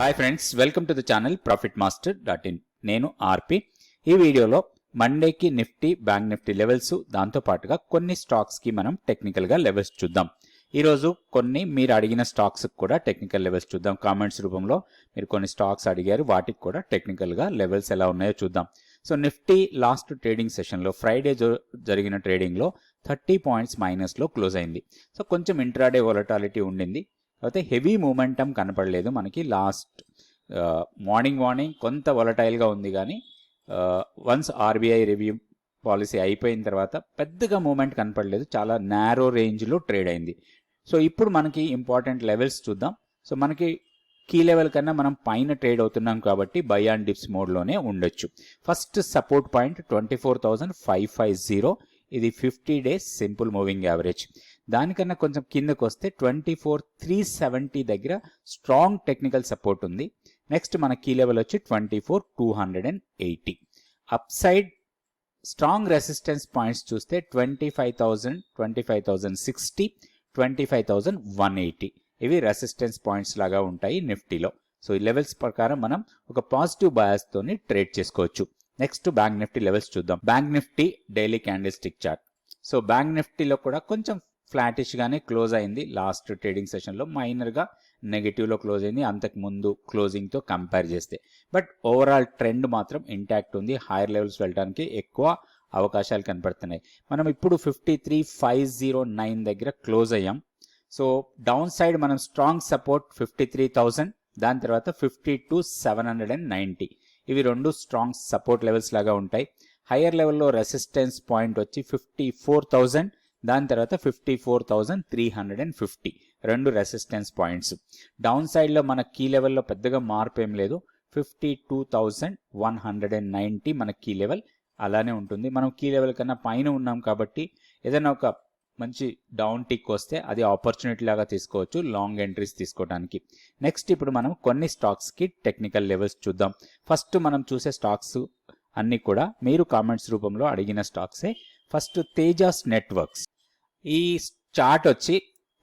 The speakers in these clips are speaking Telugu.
Hi friends welcome to the channel profit master dot in నేను ఆర్పి. ఈ వీడియోలో మండేకి నిఫ్టీ బ్యాంక్ నిఫ్టీ లెవెల్స్ దాంతో పాటుగా కొన్ని స్టాక్స్కి మనం టెక్నికల్గా లెవెల్స్ చూద్దాం. ఈ రోజు కొన్ని మీరు అడిగిన స్టాక్స్ కూడా టెక్నికల్ లెవెల్స్ చూద్దాం. కామెంట్స్ రూపంలో మీరు కొన్ని స్టాక్స్ అడిగారు వాటికి కూడా టెక్నికల్గా లెవెల్స్ ఎలా ఉన్నాయో చూద్దాం. సో నిఫ్టీ లాస్ట్ ట్రేడింగ్ సెషన్లో ఫ్రైడే జరిగిన ట్రేడింగ్లో థర్టీ పాయింట్స్ మైనస్లో క్లోజ్ అయింది. సో కొంచెం ఇంట్రాడే వాలటాలిటీ ఉండింది. కాకపోతే హెవీ మూమెంటం కనపడలేదు మనకి. లాస్ట్ మార్నింగ్ మార్నింగ్ కొంత వొలటైల్గా ఉంది కానీ వన్స్ ఆర్బీఐ రివ్యూ పాలసీ అయిపోయిన తర్వాత పెద్దగా మూమెంట్ కనపడలేదు. చాలా నేరో రేంజ్లో ట్రేడ్ అయింది. సో ఇప్పుడు మనకి ఇంపార్టెంట్ లెవెల్స్ చూద్దాం. సో మనకి కీ లెవెల్ కన్నా మనం పైన ట్రేడ్ అవుతున్నాం కాబట్టి బై అండ్ డిప్స్ మోడ్లోనే ఉండొచ్చు. First support point twenty four thousand five five zero. ఇది fifty days simple moving average. దానికన్నా కొంచెం కిందకు వస్తే ట్వంటీ ఫోర్ త్రీ సెవెంటీ దగ్గర స్ట్రాంగ్ టెక్నికల్ సపోర్ట్ ఉంది. నెక్స్ట్ మన కీ లెవెల్ వచ్చి twenty four two hundred and eighty. Up side strong resistance points చూస్తే twenty five thousand twenty five thousand sixty twenty five thousand one eighty. ఇవి రెసిస్టెన్స్ పాయింట్స్ లాగా ఉంటాయి నిఫ్టీలో. సో ఈ లెవెల్స్ ప్రకారం మనం ఒక పాజిటివ్ బయాస్ తోని ట్రేడ్ చేసుకోవచ్చు. నెక్స్ట్ బ్యాంక్ నిఫ్టీ లెవెల్స్ చూద్దాం. Bank Nifty daily candle stick chart. So bank నిఫ్టీలో కూడా కొంచెం ఫ్లాటిష్ గానే క్లోజ్ అయింది. లాస్ట్ ట్రేడింగ్ సెషన్లో మైనర్గా నెగిటివ్లో క్లోజ్ అయింది. అంతకు ముందు క్లోజింగ్తో కంపేర్ చేస్తే. బట్ ఓవరాల్ ట్రెండ్ మాత్రం ఇంటాక్ట్ ఉంది. హైయర్ లెవెల్స్ వెళ్ళడానికి ఎక్కువ అవకాశాలు కనపడుతున్నాయి. మనం ఇప్పుడు fifty three five zero nine దగ్గర క్లోజ్ అయ్యాం. సో డౌన్ సైడ్ మనం strong support fifty three thousand దాని తర్వాత fifty two seven hundred and ninety ఇవి రెండు స్ట్రాంగ్ సపోర్ట్ లెవెల్స్ లాగా ఉంటాయి. హయ్యర్ లెవెల్లో రెసిస్టెన్స్ పాయింట్ వచ్చి ఫిఫ్టీ ఫోర్ థౌజండ్ దాని తర్వాత fifty four thousand three hundred and fifty రెండు రెసిస్టెన్స్ పాయింట్స్ డౌన్ సైడ్లో మన కీ లెవెల్లో పెద్దగా మార్పు ఏం లేదు. Fifty two thousand one hundred and ninety మన కీ లెవెల్ అలానే ఉంటుంది. మనం కీ లెవెల్ కన్నా పైన ఉన్నాం కాబట్టి ఏదైనా ఒక మంచి డౌన్ టిక్ వస్తే అది ఆపర్చునిటీ లాగా తీసుకోవచ్చు లాంగ్ ఎంట్రీస్ తీసుకోవడానికి నెక్స్ట్ ఇప్పుడు మనం కొన్ని స్టాక్స్కి టెక్నికల్ లెవెల్స్ చూద్దాం. ఫస్ట్ మనం చూసే స్టాక్స్ అన్నీ కూడా మీరు కామెంట్స్ రూపంలో అడిగిన స్టాక్సే ఫస్ట్ తేజాస్ నెట్వర్క్స్ ఈ చార్ట్ వచ్చి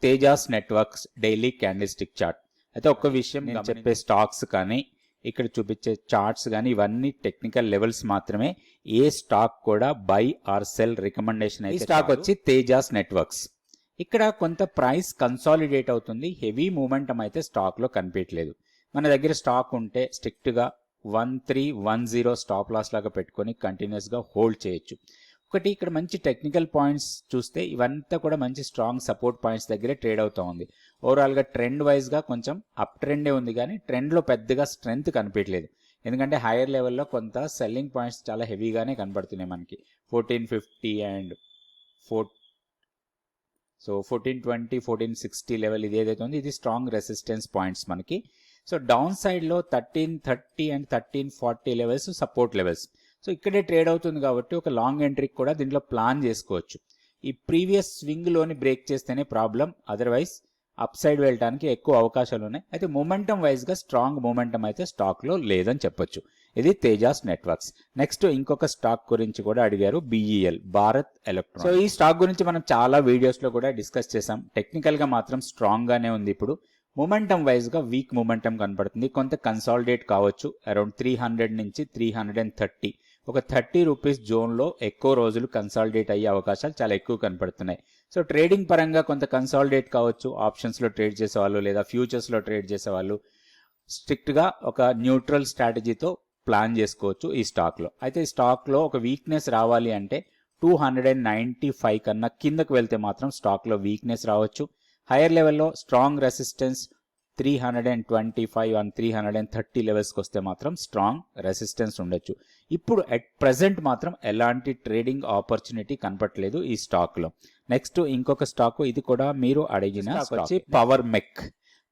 Tejas networks daily candle stick chart అయితే ఒక్క విషయం నేను చెప్పే స్టాక్స్ కానీ ఇక్కడ చూపించే చార్ట్స్ కానీ ఇవన్నీ టెక్నికల్ లెవెల్స్ మాత్రమే ఏ స్టాక్ కూడా బై ఆర్ సెల్ రికమెండేషన్ అయితే స్టాక్ వచ్చి తేజాస్ నెట్వర్క్స్. ఇక్కడ కొంత ప్రైస్ కన్సాలిడేట్ అవుతుంది. హెవీ మూమెంటం అయితే స్టాక్లో కనిపించలేదు మన దగ్గర స్టాక్ ఉంటే స్ట్రిక్ట్గా one three one zero stop loss లాగా పెట్టుకొని కంటిన్యూస్గా హోల్డ్ చేయొచ్చు. ఒకటి ఇక్కడ మంచి టెక్నికల్ పాయింట్స్ చూస్తే ఇవంతా కూడా మంచి స్ట్రాంగ్ సపోర్ట్ పాయింట్స్ దగ్గరే ట్రేడ్ అవుతా ఉంది. ఓవరాల్గా ట్రెండ్ వైజ్గా కొంచెం అప్ ట్రెండే ఉంది కానీ ట్రెండ్లో పెద్దగా స్ట్రెంగ్త్ కనిపించలేదు ఎందుకంటే హైయర్ లెవెల్లో కొంత సెల్లింగ్ పాయింట్స్ చాలా హెవీగానే కనబడుతున్నాయి మనకి. Fourteen fifty and four so fourteen twenty fourteen sixty level ఇది ఏదైతే ఉంది ఇది స్ట్రాంగ్ రెసిస్టెన్స్ పాయింట్స్ మనకి. సో డౌన్ సైడ్లో thirteen thirty and thirteen forty levels support levels so ఇక్కడే ట్రేడ్ అవుతుంది కాబట్టి ఒక లాంగ్ ఎంట్రీకి కూడా దీంట్లో ప్లాన్ చేసుకోవచ్చు. ఈ ప్రీవియస్ స్వింగ్లోని బ్రేక్ చేస్తేనే ప్రాబ్లం. అదర్వైజ్ అప్ సైడ్ వెళ్ళడానికి ఎక్కువ అవకాశాలు ఉన్నాయి. అయితే మూమెంటం వైజ్గా స్ట్రాంగ్ మూమెంటం అయితే స్టాక్లో లేదని చెప్పొచ్చు. ఇది తేజాస్ నెట్వర్క్స్ నెక్స్ట్ ఇంకొక స్టాక్ గురించి కూడా అడిగారు బిఈఎల్ భారత్ ఎలక్ట్రాన్ సో ఈ స్టాక్ గురించి మనం చాలా వీడియోస్లో కూడా డిస్కస్ చేసాం టెక్నికల్గా మాత్రం స్ట్రాంగ్గానే ఉంది ఇప్పుడు. మొమెంటం వైజ్గా వీక్ మొమెంటం కనబడుతుంది. కొంత కన్సాలిడేట్ కావచ్చు. అరౌండ్ త్రీ హండ్రెడ్ నుంచి త్రీ హండ్రెడ్ అండ్ థర్టీ ఒక థర్టీ రూపీస్ జోన్లో ఎక్కువ రోజులు కన్సాలిడేట్ అయ్యే అవకాశాలు చాలా ఎక్కువ కనపడుతున్నాయి సో ట్రేడింగ్ పరంగా కొంత కన్సాలిడేట్ కావచ్చు. ఆప్షన్స్లో ట్రేడ్ చేసేవాళ్ళు లేదా ఫ్యూచర్స్లో ట్రేడ్ చేసేవాళ్ళు. స్ట్రిక్ట్గా ఒక న్యూట్రల్ స్ట్రాటజీతో ప్లాన్ చేసుకోవచ్చు ఈ స్టాక్లో అయితే ఈ స్టాక్లో ఒక వీక్నెస్ రావాలి అంటే two hundred and ninety five కన్నా కిందకు వెళ్తే మాత్రం స్టాక్లో వీక్నెస్ రావచ్చు. హైయర్ లెవెల్లో strong resistance three hundred and twenty five and three hundred and thirty లెవెల్స్కి వస్తే మాత్రం స్ట్రాంగ్ రెసిస్టెన్స్ ఉండొచ్చు. ఇప్పుడు అట్ ప్రజెంట్ మాత్రం ఎలాంటి ట్రేడింగ్ ఆపర్చునిటీ కనపట్లేదు ఈ స్టాక్లో నెక్స్ట్ ఇంకొక స్టాక్ ఇది కూడా మీరు అడిగిన వచ్చి పవర్ మెక్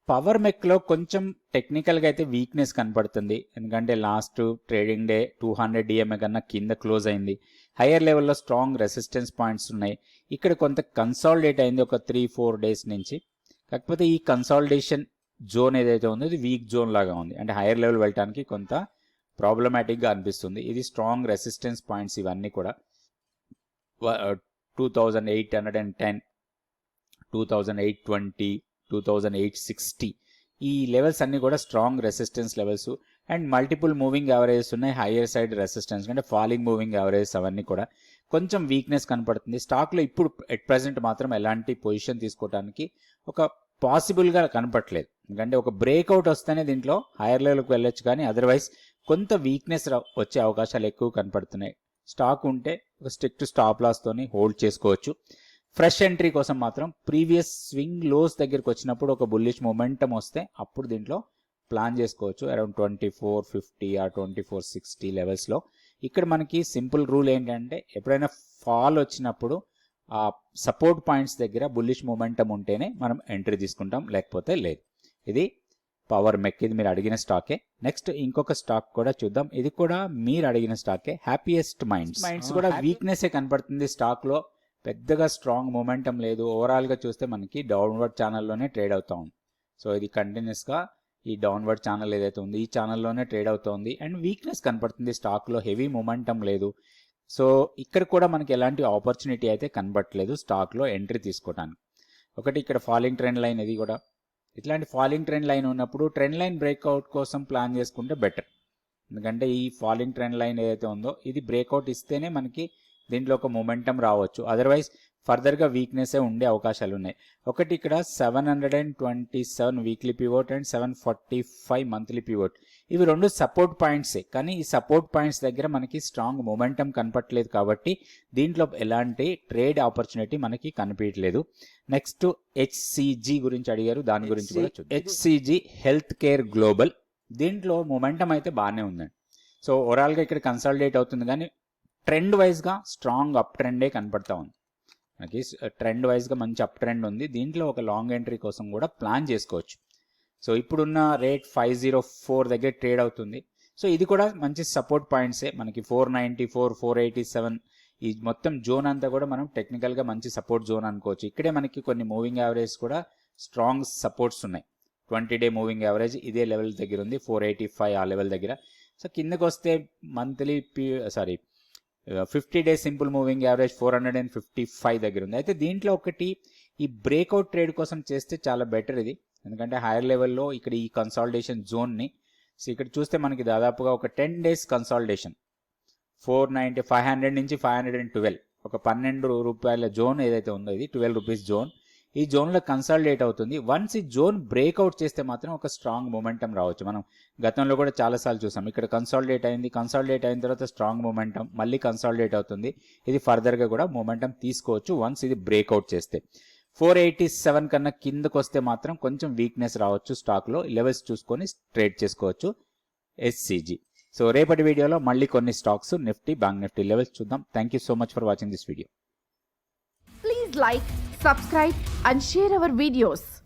పవర్ మెక్లో కొంచెం టెక్నికల్గా అయితే వీక్నెస్ కనపడుతుంది. ఎందుకంటే last trading day two hundred DMA కన్నా కింద క్లోజ్ అయింది. హయ్యర్ లెవెల్లో స్ట్రాంగ్ రెసిస్టెన్స్ పాయింట్స్ ఉన్నాయి. ఇక్కడ కొంత కన్సాలిడేట్ అయింది ఒక త్రీ ఫోర్ డేస్ నుంచి. కాకపోతే ఈ కన్సాలిడేషన్ జోన్ ఏదైతే ఉందో ఇది వీక్ జోన్ లాగా ఉంది. అంటే హైయర్ లెవెల్ వెళ్ళడానికి కొంత ప్రాబ్లమాటిక్గా అనిపిస్తుంది. ఇది స్ట్రాంగ్ రెసిస్టెన్స్ పాయింట్స్ ఇవన్నీ కూడా. Two thousand eight hundred and ten two thousand eight twenty two thousand eight sixty ఈ లెవెల్స్ అన్నీ కూడా strong resistance levels and multiple moving averages ఉన్నాయి. హైయర్ సైడ్ రెసిస్టెన్స్ అంటే ఫాలింగ్ మూవింగ్ యావరేజెస్ అవన్నీ కూడా. కొంచెం వీక్నెస్ కనపడుతుంది. స్టాక్లో ఇప్పుడు ఎట్ ప్రజెంట్ మాత్రం ఎలాంటి పొజిషన్ తీసుకోవడానికి ఒక పాసిబుల్గా కనపట్లేదు ఎందుకంటే ఒక బ్రేక్అవుట్ వస్తేనే దీంట్లో హైయర్ లెవెల్కి వెళ్ళొచ్చు. కానీ అదర్వైజ్ కొంత వీక్నెస్ వచ్చే అవకాశాలు ఎక్కువ కనపడుతున్నాయి. స్టాక్ ఉంటే ఒక స్ట్రిక్ట్ స్టాప్ లాస్తోని హోల్డ్ చేసుకోవచ్చు. ఫ్రెష్ ఎంట్రీ కోసం మాత్రం ప్రీవియస్ స్వింగ్ లోస్ దగ్గరికి వచ్చినప్పుడు ఒక బుల్లిష్ మొమెంటం వస్తే అప్పుడు దీంట్లో ప్లాన్ చేసుకోవచ్చు. అరౌండ్ ట్వంటీ ఫోర్ ఫిఫ్టీ ఆ ట్వంటీ ఫోర్ సిక్స్టీ లెవెల్స్లో ఇక్కడ మనకి సింపుల్ రూల్ ఏంటంటే ఎప్పుడైనా ఫాల్ వచ్చినప్పుడు ఆ సపోర్ట్ పాయింట్స్ దగ్గర బుల్లిష్ మొమెంటం ఉంటేనే మనం ఎంట్రీ తీసుకుంటాం లేకపోతే లేదు. ఇది పవర్ మెక్ ఇది మీరు అడిగిన స్టాకే నెక్స్ట్ ఇంకొక స్టాక్ కూడా చూద్దాం. ఇది కూడా మీరు అడిగిన స్టాకే హ్యాపీయెస్ట్ మైండ్స్ మైండ్స్ కూడా వీక్నెస్ కనపడుతుంది స్టాక్లో. పెద్దగా స్ట్రాంగ్ మొమెంటం లేదు. ఓవరాల్గా చూస్తే మనకి డౌన్వర్డ్ ఛానల్లోనే ట్రేడ్ అవుతా ఉంది. సో ఇది కంటిన్యూస్గా ఈ డౌన్వర్డ్ ఛానల్ ఏదైతే ఉంది ఈ ఛానల్లోనే ట్రేడ్ అవుతోంది అండ్ వీక్నెస్ కనపడుతుంది. స్టాక్లో హెవీ మొమెంటం లేదు. సో ఇక్కడ కూడా మనకి ఎలాంటి ఆపర్చునిటీ అయితే కనబట్టలేదు స్టాక్లో ఎంట్రీ తీసుకోవడానికి ఒకటి ఇక్కడ ఫాలింగ్ ట్రెండ్ లైన్ ఇది కూడా. ఇట్లాంటి ఫాలింగ్ ట్రెండ్ లైన్ ఉన్నప్పుడు ట్రెండ్ లైన్ బ్రేక్అవుట్ కోసం ప్లాన్ చేసుకుంటే బెటర్ ఎందుకంటే ఈ ఫాలింగ్ ట్రెండ్ లైన్ ఏదైతే ఉందో ఇది బ్రేక్అవుట్ ఇస్తేనే మనకి దీంట్లో ఒక మొమెంటం రావచ్చు. అదర్వైజ్ ఫర్దర్గా వీక్నెస్ ఉండే అవకాశాలు ఉన్నాయి. ఒకటి ఇక్కడ seven hundred and twenty seven weekly pivot and seven forty five monthly pivot ఇవి రెండు సపోర్ట్ పాయింట్సే కానీ ఈ సపోర్ట్ పాయింట్స్ దగ్గర మనకి స్ట్రాంగ్ మొమెంటం కనపట్లేదు కాబట్టి దీంట్లో ఎలాంటి ట్రేడ్ ఆపర్చునిటీ మనకి కనిపించలేదు నెక్స్ట్ హెచ్సిజి గురించి అడిగారు. దాని గురించి కూడా హెచ్సిజి హెల్త్ కేర్ గ్లోబల్ దీంట్లో మొమెంటం అయితే బాగానే ఉందండి. సో ఓవరాల్గా ఇక్కడ కన్సల్టేట్ అవుతుంది. కానీ ట్రెండ్ వైజ్గా స్ట్రాంగ్ అప్ ట్రెండే కనపడతా ఉంది. మనకి ట్రెండ్ వైజ్గా uh, మంచి అప్ ట్రెండ్ ఉంది. దీంట్లో ఒక లాంగ్ ఎంట్రీ కోసం కూడా ప్లాన్ చేసుకోవచ్చు. సో ఇప్పుడున్న రేట్ ఫైవ్ జీరో ఫోర్ దగ్గర ట్రేడ్ అవుతుంది. సో ఇది కూడా మంచి సపోర్ట్ పాయింట్సే మనకి four ninety four four eighty seven ఈ మొత్తం జోన్ అంతా కూడా మనం టెక్నికల్గా మంచి సపోర్ట్ జోన్ అనుకోవచ్చు. ఇక్కడే మనకి కొన్ని మూవింగ్ యావరేజ్ కూడా స్ట్రాంగ్ సపోర్ట్స్ ఉన్నాయి. ట్వంటీ డే మూవింగ్ యావరేజ్ ఇదే లెవెల్ దగ్గర ఉంది. ఫోర్ ఎయిటీ ఫైవ్ ఆ లెవెల్ దగ్గర. సో కిందకు వస్తే monthly P sorry fifty days simple moving average four hundred and fifty five దగ్గర ఉంది. అయితే దీంట్లో ఒకటి ఈ బ్రేక్అవుట్ ట్రేడ్ కోసం చేస్తే చాలా బెటర్ ఇది. ఎందుకంటే హైయర్ లెవెల్లో ఇక్కడ ఈ కన్సాలిడేషన్ జోన్ని సో ఇక్కడ చూస్తే మనకి దాదాపుగా ఒక ten days consolidation four ninety five hundred నుంచి ఫైవ్ హండ్రెడ్ అండ్ ట్వెల్వ్. ఒక పన్నెండు రూపాయల జోన్ ఏదైతే ఉందో ఇది ట్వెల్వ్ రూపీస్ జోన్. ఈ జోన్లో కన్సాలిడేట్ అవుతుంది. వన్స్ ఈ జోన్ బ్రేక్అవుట్ చేస్తే మాత్రం ఒక స్ట్రాంగ్ మొమెంటం రావచ్చు. మనం గతంలో కూడా చాలాసార్లు చూసాం. ఇక్కడ కన్సాలిడేట్ అయింది కన్సాలిడేట్ అయిన తర్వాత స్ట్రాంగ్ మొమెంటం మళ్ళీ కన్సాలిడేట్ అవుతుంది. ఇది ఫర్దర్గా కూడా మొమెంటం తీసుకోవచ్చు వన్స్ ఇది బ్రేక్అవుట్ చేస్తే. ఫోర్ ఎయిటీ సెవెన్ కన్నా కిందకు వస్తే మాత్రం కొంచెం వీక్నెస్ రావచ్చు స్టాక్లో లెవెల్స్ చూసుకొని ట్రేడ్ చేసుకోవచ్చు ఎస్సీజీ సో రేపటి వీడియోలో మళ్ళీ కొన్ని stocks Nifty bank Nifty levels చూద్దాం. Thank you so much for watching this video please like subscribe, and share our videos.